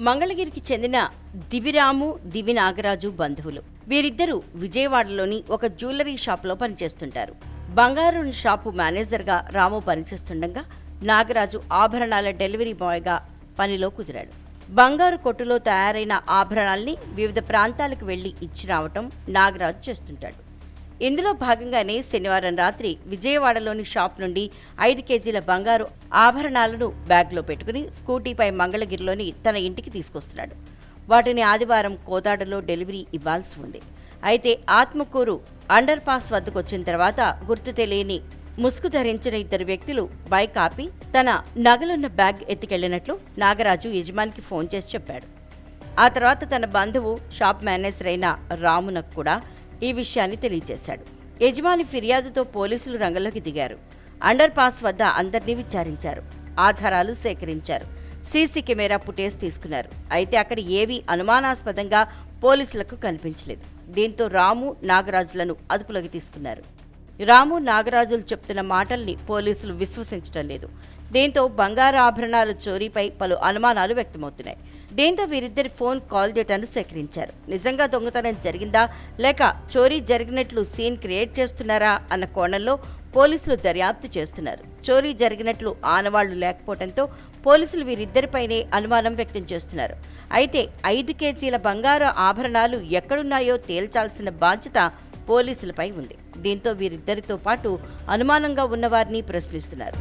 మంగళగిరికి చెందిన దివిరాము దివి నాగరాజు బంధువులు. వీరిద్దరూ విజయవాడలోని ఒక జ్యువెలరీ షాప్లో పనిచేస్తుంటారు. బంగారు షాపు మేనేజర్గా రాము పనిచేస్తుండగా నాగరాజు ఆభరణాల డెలివరీ బాయ్గా పనిలో కుదిరాడు. బంగారు కొట్టులో తయారైన ఆభరణాల్ని వివిధ ప్రాంతాలకు వెళ్ళి ఇచ్చి రావటం నాగరాజు చేస్తుంటాడు. ఇందులో భాగంగానే శనివారం రాత్రి విజయవాడలోని షాప్ నుండి ఐదు కేజీల బంగారు ఆభరణాలను బ్యాగ్లో పెట్టుకుని స్కూటీపై మంగళగిరిలోని తన ఇంటికి తీసుకొస్తున్నాడు. వాటిని ఆదివారం కోదాడలో డెలివరీ ఇవ్వాల్సి ఉంది. అయితే ఆత్మకూరు అండర్ పాస్ వద్దకు వచ్చిన తర్వాత గుర్తు తెలియని ముసుగు ధరించిన ఇద్దరు వ్యక్తులు బైక్ ఆపి తన నగలున్న బ్యాగ్ ఎత్తుకెళ్ళినట్లు నాగరాజు యజమానికి ఫోన్ చేసి చెప్పాడు. ఆ తర్వాత తన బంధువు షాప్ మేనేజర్ అయిన రామునకు కూడా ఈ విషయాన్ని తెలియజేశాడు. యజమాని ఫిర్యాదుతో పోలీసులు రంగంలోకి దిగారు. అండర్ పాస్ వద్ద అందరినీ విచారించారు. ఆధారాలు సేకరించారు. సీసీ కెమెరా ఫుటేజ్ తీసుకున్నారు. అయితే అక్కడ ఏవీ అనుమానాస్పదంగా పోలీసులకు కనిపించలేదు. దీంతో రాము నాగరాజులను అదుపులోకి తీసుకున్నారు. రాము నాగరాజులు చెప్తున్న మాటల్ని పోలీసులు విశ్వసించడం లేదు. దీంతో బంగారు ఆభరణాల చోరీపై పలు అనుమానాలు వ్యక్తమవుతున్నాయి. దీంతో వీరిద్దరి ఫోన్ కాల్ డేటాను సేకరించారు? నిజంగా దొంగతనం జరిగిందా? లేక చోరీ జరిగినట్లు సీన్ క్రియేట్ చేస్తున్నారా? అన్న కోణంలో పోలీసులు దర్యాప్తు చేస్తున్నారు. చోరీ జరిగినట్లు ఆనవాళ్ళు లేకపోవడంతో పోలీసులు వీరిద్దరిపైనే అనుమానం వ్యక్తం చేస్తున్నారు. అయితే ఐదు కేజీల బంగారు ఆభరణాలు ఎక్కడున్నాయో తేల్చాల్సిన బాధ్యత పోలీసులపై ఉంది. దీంతో వీరిద్దరితో పాటు అనుమానంగా ఉన్నవారిని ప్రశ్నిస్తున్నారు.